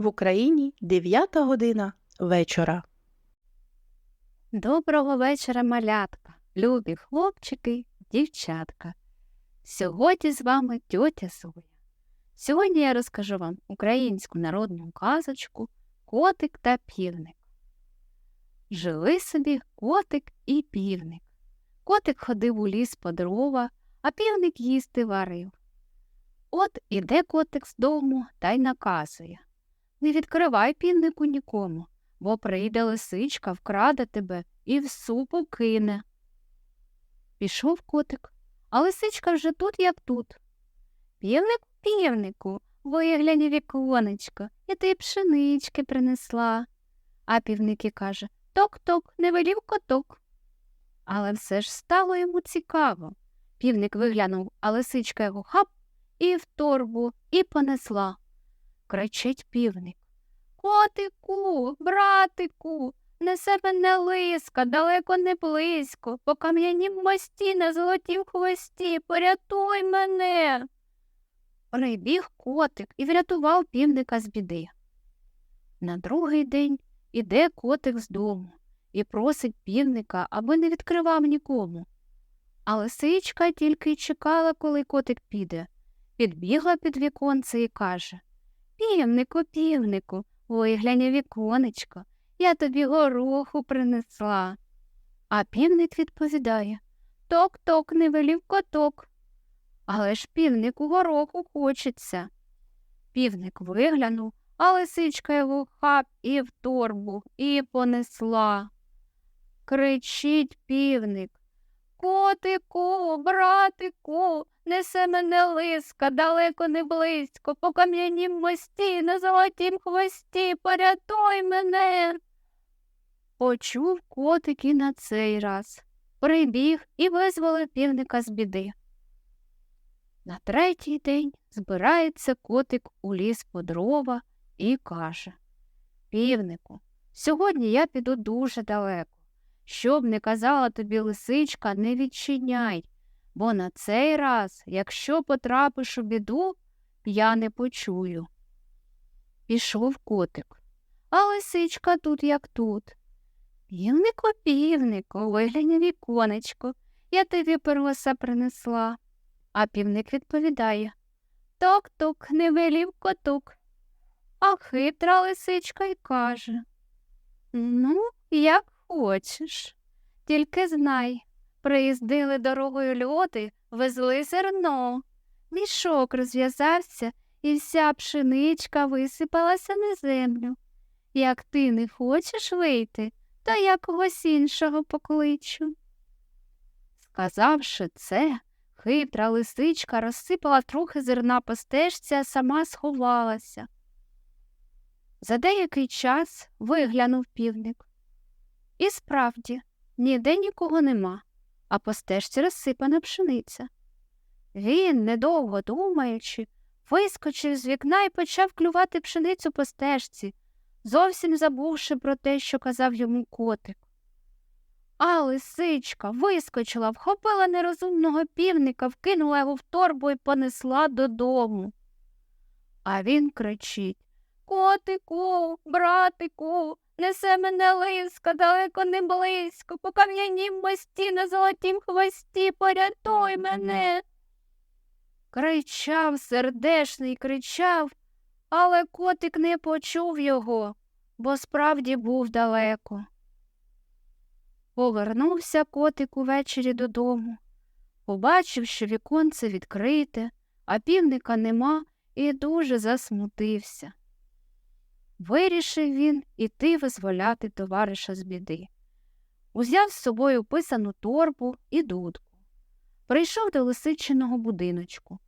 В Україні 9 година вечора. Доброго вечора, малятка, любі хлопчики, дівчатка. Сьогодні з вами тьотя Соя. Сьогодні я розкажу вам українську народну казочку Котик та півник. Жили собі котик і півник. Котик ходив у ліс по дрова, а півник їсти варив. От іде котик з дому та й наказує Не відкривай півнику нікому, бо прийде лисичка, вкраде тебе і в супу кине. Пішов котик, а лисичка вже тут, як тут. Півнику, півнику, виглянь у віконечко, я тобі пшенички принесла. А півник і каже Ток-ток, не велів коток. Але все ж стало йому цікаво. Півник виглянув, а лисичка його хап і в торбу, і понесла. Кричить півник. Котику, братику, несе мене лиска, далеко не близько, по кам'янім мості на золотім хвості, порятуй мене. Прибіг котик і врятував півника з біди. На другий день іде котик з дому і просить півника, аби не відкривав нікому. А лисичка тільки й чекала, коли котик піде. Підбігла під віконце і каже Півнику, півнику, у віконечко, я тобі гороху принесла. А півник відповідає Ток-ток, не велів коток. Але ж півнику гороху хочеться. Півник виглянув, а лисичка його хап і в торбу, і понесла. Кричить півник. Котику, братику, несе мене лиска, далеко не близько, по кам'янім мості, на золотім хвості, порятуй мене. Почув котик і на цей раз. Прибіг і визволив півника з біди. На третій день збирається котик у ліс по дрова і каже Півнику, сьогодні я піду дуже далеко. Щоб не казала тобі лисичка, не відчиняй, бо на цей раз, якщо потрапиш у біду, я не почую. Пішов котик, а лисичка тут, як тут. Півнику, півнику, виглянь віконечко, я тобі перлоса принесла. А півник відповідає Ток-тук, не велів котук. А хитра лисичка й каже Ну, як хочеш. Тільки знай, приїздили дорогою люди, везли зерно. Мішок розв'язався, і вся пшеничка висипалася на землю. Як ти не хочеш вийти, то я когось іншого покличу. Сказавши це, хитра лисичка розсипала трохи зерна по стежці, а сама сховалася. За деякий час виглянув півник. І справді, ніде нікого нема, а по стежці розсипана пшениця. Він, недовго думаючи, вискочив з вікна і почав клювати пшеницю по стежці, зовсім забувши про те, що казав йому котик. А лисичка вискочила, вхопила нерозумного півника, вкинула його в торбу і понесла додому. А він кричить Котику, братику, несе мене лиска, далеко не близько, по кам'янім мості на золотім хвості, порятуй мене. Кричав сердешний, кричав, але котик не почув його, бо справді був далеко. Повернувся котик увечері додому, побачив, що віконце відкрите, а півника нема, і дуже засмутився. Вирішив він іти визволяти товариша з біди. Узяв з собою писану торбу і дудку. Прийшов до лисичиного будиночку.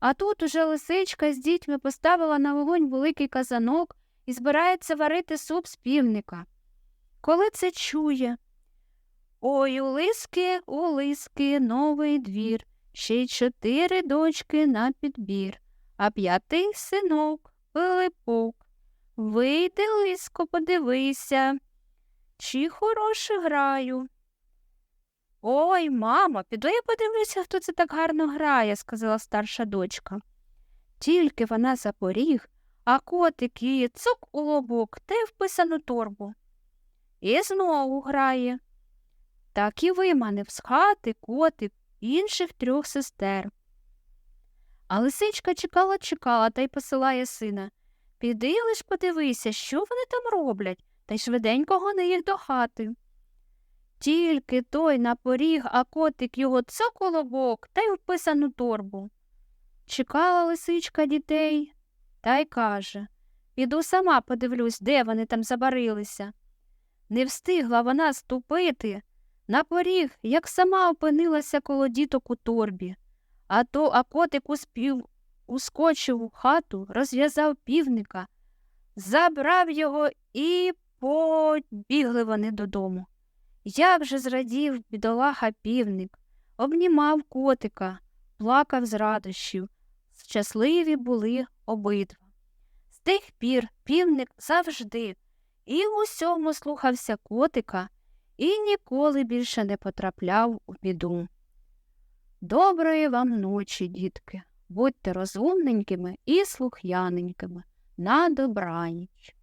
А тут уже лисичка з дітьми поставила на вогонь великий казанок і збирається варити суп з півника. Коли це чує, Ой, у лиски, у лиски, новий двір, ще й чотири дочки на підбір, а п'ятий синок, Пилипок. Вийди, лиско, подивися, чи хороше граю. Ой, мамо, піду я подивлюся, хто це так гарно грає, сказала старша дочка. Тільки вона за поріг, а котик її цук у лобок та й в торбу. І знову грає. Так і виманив з хати котик інших трьох сестер. А лисичка чекала, чекала та й посилає сина. Піди лиш подивися, що вони там роблять, та й швиденько гони їх до хати. Тільки той на поріг, а котик його цоколобок та й в писану торбу. Чекала лисичка дітей та й каже Піду сама подивлюсь, де вони там забарилися. Не встигла вона ступити на поріг, як сама опинилася коло діток у торбі. А то а котик успів, ускочив у хату, розв'язав півника, забрав його і побігли вони додому. Як же зрадів бідолаха півник, обнімав котика, плакав з радощів. Щасливі були обидва. З тих пір півник завжди і в усьому слухався котика і ніколи більше не потрапляв у біду. Доброї вам ночі, дітки, будьте розумненькими і слух'яненькими. На добраніч.